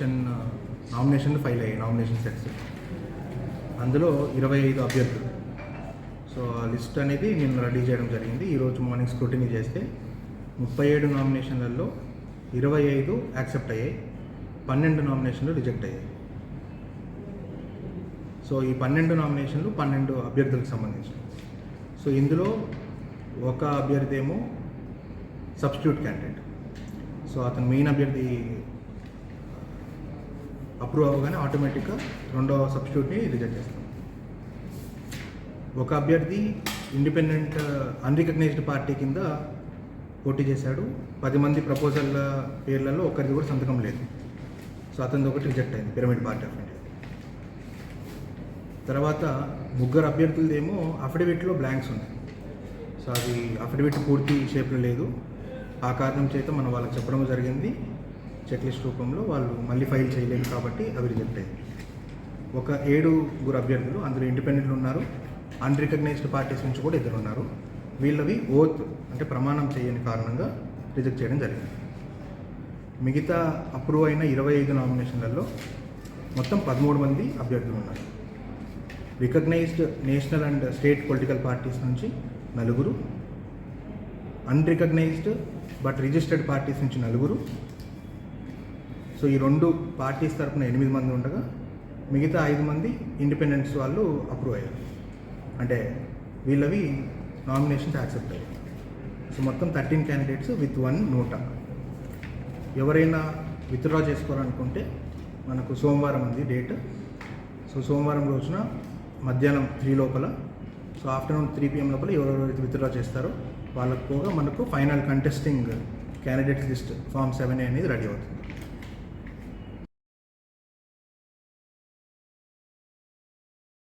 Nomination nomination file అయ్యాయి nomination sets అందులో ఇరవై ఐదు అభ్యర్థులు. సో ఆ లిస్ట్ అనేది నిన్న రెడీ చేయడం జరిగింది. ఈరోజు మార్నింగ్ స్క్రూటినీ చేస్తే ముప్పై ఏడు నామినేషన్లలో ఇరవై ఐదు యాక్సెప్ట్ అయ్యాయి పన్నెండు నామినేషన్లు రిజెక్ట్ అయ్యాయి. సో ఈ పన్నెండు నామినేషన్లు పన్నెండు అభ్యర్థులకు సంబంధించినవి సో ఇందులో ఒక అభ్యర్థి ఏమో సబ్స్టిట్యూట్ క్యాండిడేట్ సో అతను మెయిన్ అభ్యర్థి అప్రూవ్ అవ్వగానే ఆటోమేటిక్గా రెండో సబ్స్టిట్యూట్ని రిజెక్ట్ చేస్తాం. ఒక అభ్యర్థి ఇండిపెండెంట్ అన్రికగ్నైజ్డ్ పార్టీ కింద పోటీ చేశాడు. పది మంది ప్రపోజల్ పేర్లలో ఒకరిది కూడా సంతకం లేదు. సో అతనిది ఒకటి రిజెక్ట్ అయింది పిరమిడ్ పార్టీ ఆఫ్ ఇండియా తర్వాత ముగ్గురు అభ్యర్థులదేమో అఫిడవిట్లో బ్లాంక్స్ ఉన్నాయి. సో అది అఫిడవిట్ పూర్తి షేప్లో లేదు. ఆ కారణం చేత మనం వాళ్ళకి చెప్పడం జరిగింది. చెక్ లిస్ట్ రూపంలో వాళ్ళు మళ్ళీ ఫైల్ చేయలేదు కాబట్టి అవి రిజెక్ట్ అయ్యాయి. ఒక ఏడుగురు అభ్యర్థులు అందులో ఇండిపెండెంట్లు ఉన్నారు. అన్రికగ్నైజ్డ్ పార్టీస్ నుంచి కూడా ఇద్దరు ఉన్నారు. వీళ్ళవి ఓత్ అంటే ప్రమాణం చేయని కారణంగా రిజెక్ట్ చేయడం జరిగింది. మిగతా అప్రూవ్ అయిన ఇరవై ఐదు నామినేషన్లలో మొత్తం పదమూడు మంది అభ్యర్థులు ఉన్నారు. Recognised national and state political parties నుంచి నలుగురు. అన్రికగ్నైజ్డ్ బట్ రిజిస్టర్డ్ పార్టీస్ నుంచి నలుగురు. సో ఈ రెండు పార్టీస్ తరఫున ఎనిమిది మంది ఉండగా మిగతా ఐదు మంది ఇండిపెండెన్స్ వాళ్ళు అప్రూవ్ అయ్యారు. అంటే వీళ్ళవి నామినేషన్స్ యాక్సెప్ట్ అయ్యాయి. సో మొత్తం థర్టీన్ క్యాండిడేట్స్ విత్ వన్ నూట. ఎవరైనా విత్డ్రా చేసుకోవాలనుకుంటే మనకు సోమవారం ఉంది డేట్ సో సోమవారం రోజున మధ్యాహ్నం త్రీ లోపల సో ఆఫ్టర్నూన్ త్రీ పిఎం లోపల ఎవరెవరైతే విత్డ్రా చేస్తారో వాళ్ళకు పోగా మనకు final contesting candidates list form seven అనేది రెడీ అవుతుంది.